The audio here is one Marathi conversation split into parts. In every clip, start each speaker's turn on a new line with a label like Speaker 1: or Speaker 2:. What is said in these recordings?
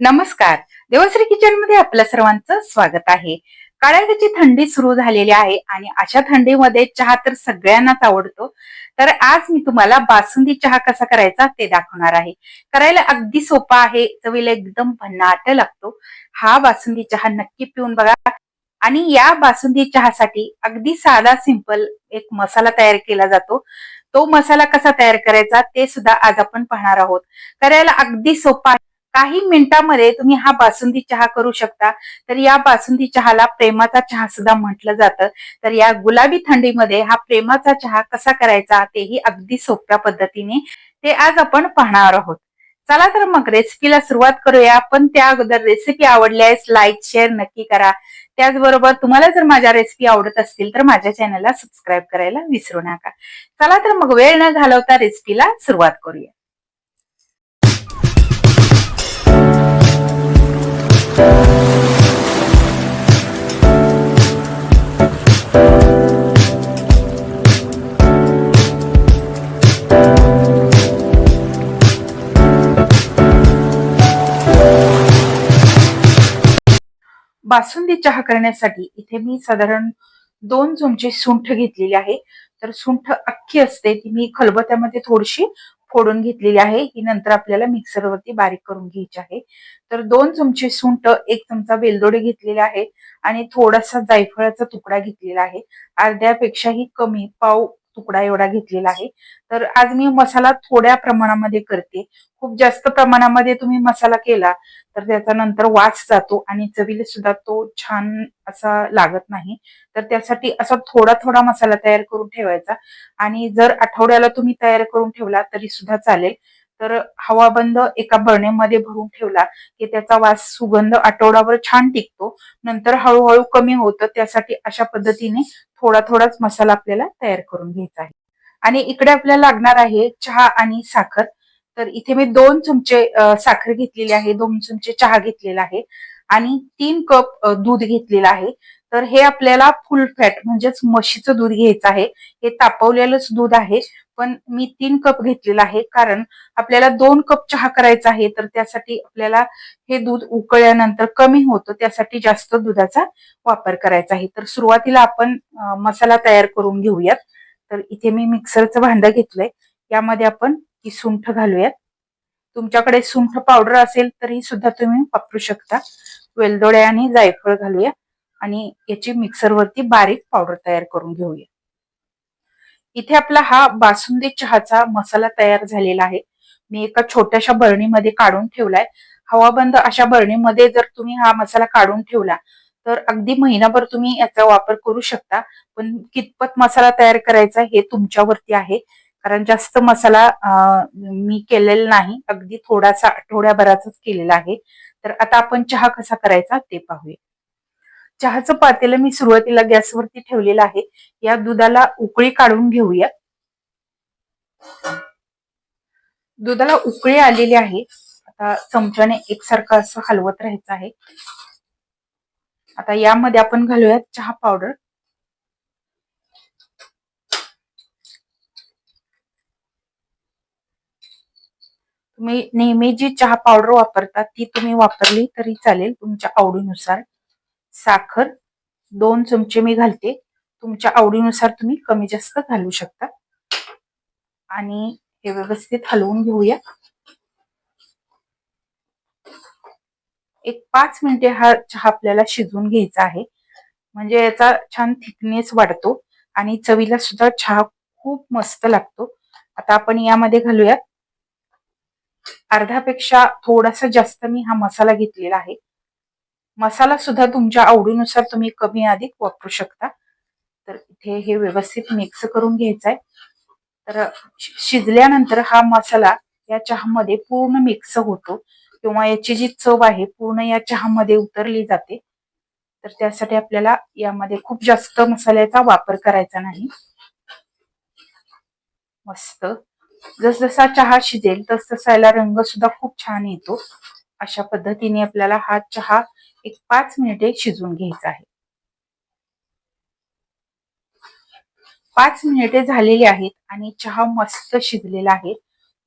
Speaker 1: नमस्कार. देवश्री किचनमध्ये आपल्या सर्वांचं स्वागत आहे. काळ्याची थंडी सुरू झालेली आहे आणि अशा थंडीमध्ये चहा तर सगळ्यांनाच आवडतो. तर आज मी तुम्हाला बासुंदी चहा कसा करायचा ते दाखवणार आहे. करायला अगदी सोपा आहे. चवीला एकदम भन्नाट लागतो. हा बासुंदी चहा नक्की पिऊन बघा. आणि या बासुंदी चहासाठी अगदी साधा सिंपल एक मसाला तयार केला जातो. तो मसाला कसा तयार करायचा ते सुद्धा आज आपण पाहणार आहोत. करायला अगदी सोपा आहे काही मिनिटांमध्ये तुम्ही हा बासुंदी चहा करू शकता. तर या बासुंदी चहाला प्रेमाचा चहा सुद्धा म्हटलं जातं. तर या गुलाबी थंडीमध्ये हा प्रेमाचा चहा कसा करायचा तेही अगदी सोप्या पद्धतीने ते आज आपण पाहणार आहोत. चला तर मग रेसिपीला सुरुवात करूया. पण त्या अगोदर रेसिपी आवडल्यास लाईक शेअर नक्की करा. त्याचबरोबर तुम्हाला जर माझ्या रेसिपी आवडत असतील तर माझ्या चॅनलला सबस्क्राईब करायला विसरू नका. चला तर मग वेळ न घालवता रेसिपीला सुरुवात करूया. बासुंदी चहा करण्यासाठी इथे मी साधारण दोन चमचे सुंठ घेतलेली आहे. तर सुंठ अख्खी असते ती मी खलबत्यामध्ये थोडीशी फोडून घेतलेली आहे. ही नंतर आपल्याला मिक्सरवरती बारीक करून घ्यायची आहे. तर दोन चमचे सुंठ एक चमचा वेलदोडे घेतलेले आहे आणि थोडासा जायफळाचा तुकडा घेतलेला आहे. अर्ध्यापेक्षाही कमी पाव तुकडा एवढा घेतलेला आहे. तर आज मी मसाला थोड्या प्रमाणामध्ये करते. खूप जास्त प्रमाणामध्ये तुम्ही मसाला केला तर त्याचा नंतर वास जातो आणि चवीला सुद्धा तो छान असा लागत नाही. तर त्यासाठी असा थोडा थोडा मसाला तयार करून ठेवायचा. आणि जर आठवड्याला तुम्ही तयार करून ठेवला तरी सुद्धा चालेल. तर हवाबंद एका बरणेमध्ये भरून ठेवला की त्याचा वास सुगंध आठवड्यावर छान टिकतो. नंतर हळूहळू कमी होतं. त्यासाठी अशा पद्धतीने थोडा थोडाच मसाला आपल्याला तयार करून घ्यायचा आहे. आणि इकडे आपल्याला लागणार आहे चहा आणि साखर. तर इथे मी दोन चमचे साखर घेतलेली आहे. दोन चमचे चहा घेतलेला आहे. आणि तीन कप दूध घेतलेलं आहे. तर हे आपल्याला फुल फॅट म्हणजेच म्हशीचं दूध घ्यायचं आहे. हे तापवलेलंच दूध आहे. पण मी तीन कप घेतलेला आहे कारण आपल्याला दोन कप चहा करायचा आहे तर त्यासाठी आपल्याला हे दूध उकळल्यानंतर कमी होतं त्यासाठी जास्त दुधाचा वापर करायचा आहे. तर सुरुवातीला आपण मसाला तयार करून घेऊयात. तर इथे मी मिक्सरचं भांडं घेतलंय. यामध्ये आपण ही सुंठ घालूयात. तुमच्याकडे सुंठ पावडर असेल तरी सुद्धा तुम्ही वापरू शकता. वेलदोड्या आणि जायफळ घालूया. आणि याची मिक्सरवरती बारीक पावडर तयार करून घेऊया. इथे आपला हा बासुंदी चहाचा मसाला तयार झालेला आहे. मी एका छोट्याशा बरणीमध्ये काढून ठेवलाय. हवाबंद अशा बरणीमध्ये जर तुम्ही हा मसाला काढून ठेवला तर अगदी महिनाभर तुम्ही याचा वापर करू शकता. पण कितपत मसाला तयार करायचा हे तुमच्यावरती आहे. कारण जास्त मसाला मी केलेला नाही. अगदी थोडासा आठवड्याभराचाच केलेला आहे. तर आता आपण चहा कसा करायचा ते पाहूया. चहाचं पातेलं मी सुरुवातीला गॅसवरती ठेवलेलं आहे. या दुधाला उकळी काढून घेऊया. दुधाला उकळी आलेली आहे. आता चमच्याने एकसारखं असं हलवत राहायचं आहे. आता यामध्ये आपण घालूयात चहा पावडर. तुम्ही नेहमी जी चहा पावडर वापरता ती तुम्ही वापरली तरी चालेल तुमच्या आवडीनुसार. साखर दोन चमचे मी घालते. तुमच्या आवडीनुसार तुम्ही कमी जास्त घालू शकता. आणि हे व्यवस्थित हलवून घेऊया. एक पाच मिनिटे हा चहा आपल्याला शिजवून घ्यायचा आहे. म्हणजे याचा छान थिकनेस वाढतो आणि चवीला सुद्धा चहा खूप मस्त लागतो. आता आपण यामध्ये घालूयात. अर्ध्यापेक्षा थोडासा जास्त मी हा मसाला घेतलेला आहे. मसाला सुद्धा तुमच्या आवडीनुसार तुम्ही कमी अधिक वापरू शकता. तर इथे हे व्यवस्थित मिक्स करून घ्यायचं आहे तर शिजल्यानंतर हा मसाला या चहामध्ये पूर्ण मिक्स होतो. किंवा याची जी चव आहे पूर्ण या चहामध्ये उतरली जाते. तर त्यासाठी आपल्याला यामध्ये खूप जास्त मसाल्याचा वापर करायचा नाही. मस्त. जसजसा चहा शिजेल तस तसा याला रंग सुद्धा खूप छान येतो. अशा पद्धतीने आपल्याला हा चहा एक पाच मिनिटे शिजून घ्यायचं आहे. पाच मिनिटे झालेली आहेत आणि चहा मस्त शिजलेला आहे.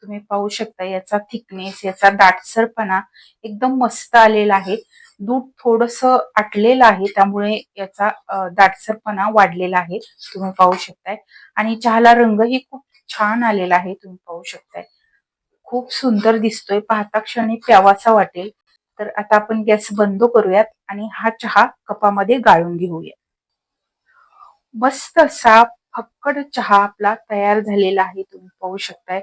Speaker 1: तुम्ही पाहू शकता याचा थिकनेस याचा दाटसरपणा एकदम मस्त आलेला आहे. दूध थोडस आटलेलं आहे त्यामुळे याचा दाटसरपणा वाढलेला आहे. तुम्ही पाहू शकताय. आणि चहाला रंगही खूप छान आलेला आहे तुम्ही पाहू शकताय. खूप सुंदर दिसतोय. पाहता क्षणी प्यावासा वाटेल. तर आता आपण गॅस बंद करूयात आणि हा चहा कपामध्ये गाळून घेऊया. मस्त असा फक्कड चहा आपला तयार झालेला आहे तुम्ही पाहू शकताय.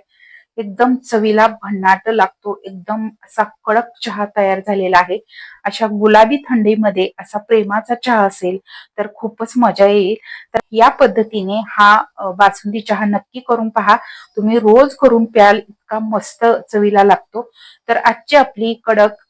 Speaker 1: एकदम चवीला भन्नाट लागतो एकदम असा कडक चहा तयार झालेला आहे. अशा गुलाबी थंडीमध्ये असा प्रेमाचा चहा असेल तर खूपच मजा येईल. तर या पद्धतीने हा बासुंदी चहा नक्की करून पहा. तुम्ही रोज करून प्याल इतका मस्त चवीला लागतो. तर आजची आपली कडक